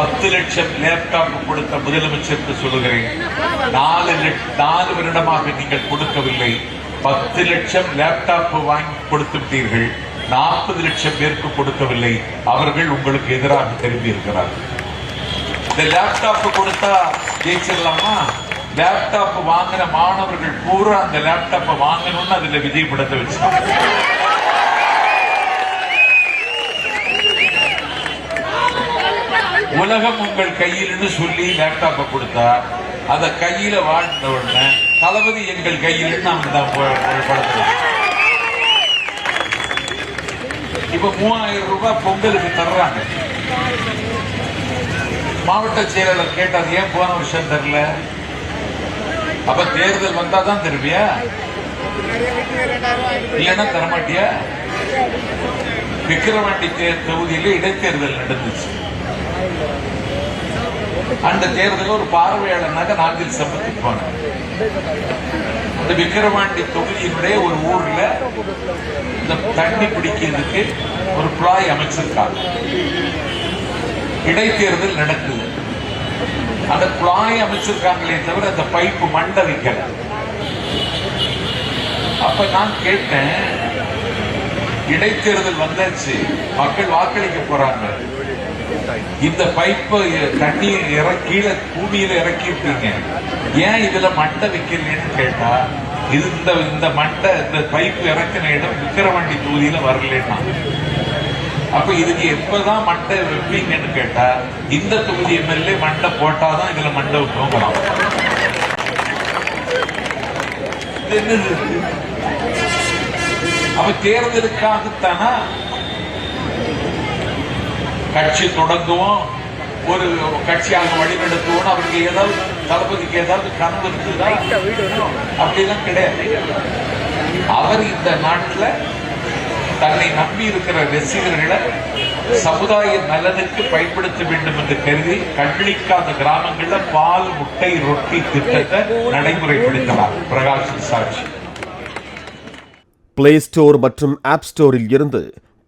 பத்து லட்சம் லேப்டாப் கொடுத்த முதலமைச்சருக்கு சொல்லுகிறேன். நாலு நாலு வருடமாக நீங்கள் கொடுக்கவில்லை. பத்து லட்சம் லேப்டாப் வாங்கி கொடுத்து விட்டீர்கள் நாற்பது லட்சம் பேருக்கு கொடுக்கவில்லை. அவர்கள் உங்களுக்கு எதிராக திரும்பி இருக்கிறார்கள் இந்த லேப்டாப் கொடுத்தா ஜெயிச்சிடலாமா? லேப்டாப் வாங்கின மாணவர்கள் பூரா அந்த லேப்டாப்பை வாங்கணும்னு அதுல விஜயப்படுத்த படத்தை உலகம் உங்கள் கையில்னு சொல்லி லேப்டாப்பை கொடுத்தா அத கையில வாழ்ந்த உடனே தளபதி எங்கள் கையில் நாம் தான் இப்ப மூவாயிரம் ரூபாய் பொங்கலுக்கு தர்றாங்க. மாவட்ட செயலாளர் கேட்டார் ஏன் போன வருஷம் தெரியல அப்ப தேர்தல் வந்தா தான் தருவியா? இல்லைன்னா தரமாட்டியா? விக்கிரவாண்டி தொகுதியில இடைத்தேர்தல் நடந்துச்சு. அந்த தேர்தலில் ஒரு பார்வையாளனாக நாங்கள் சம்பந்திப்பாங்க இந்த அந்த விக்கிரவாண்டி தொகுதியினுடைய ஒரு ஊர்ல இந்த தண்ணி பிடிக்கிறதுக்கு ஒரு குழாய் அமைச்சிருக்காங்க. இடைத்தேர்தல் நடக்குது. அந்த குழாய் அமைச்சிருக்காங்களே தவிர அந்த பைப்பு மண்டை வைக்கல அப்ப நான் கேட்டேன் இடைத்தேர்தல் வந்தாச்சு மக்கள் வாக்களிக்க போறாங்க. இந்த பைப்பு தண்ணீர் இற- கீழே பூமியில இறக்கிருக்கீங்க ஏன் இதுல மண்டை வைக்கலன்னு கேட்டா இது இந்த இந்த மண்டை இந்த பைப் இறக்கின இடம் விக்கிரவாண்டி தொகுதியில வரலன்னா. அப்ப இதுக்கு எப்பதான் மண்டை வைப்பீங்கன்னு கேட்டா இந்த தொகுதி எம்எல்ஏ மண்டை போட்டாதான் இதுல மண்டை வைப்போங்கிறான் இது அவ தேர்தலுக்காகத்தானா கட்சி தொடங்குவோம் ஒரு கட்சியாக வழிநடத்துவோம் அவருக்கு ஏதாவது தளபதிக்கு ஏதாவது கனவு இருக்குதா அப்படிலாம் கிடையாது. அவர் இந்த நாட்டில் தன்னை நம்பி இருக்கிற ரசிகர்களை சமுதாய நலனுக்கு பயன்படுத்த வேண்டும் என்று கருதி கண்ணிக்காத கிராமங்கள்ல பால் முட்டை ரொட்டி திட்டத்தை நடைமுறைப்படுத்தலாம் பிரகாஷ் சாட்சி. பிளே ஸ்டோர் மற்றும் ஆப் ஸ்டோரில் இருந்து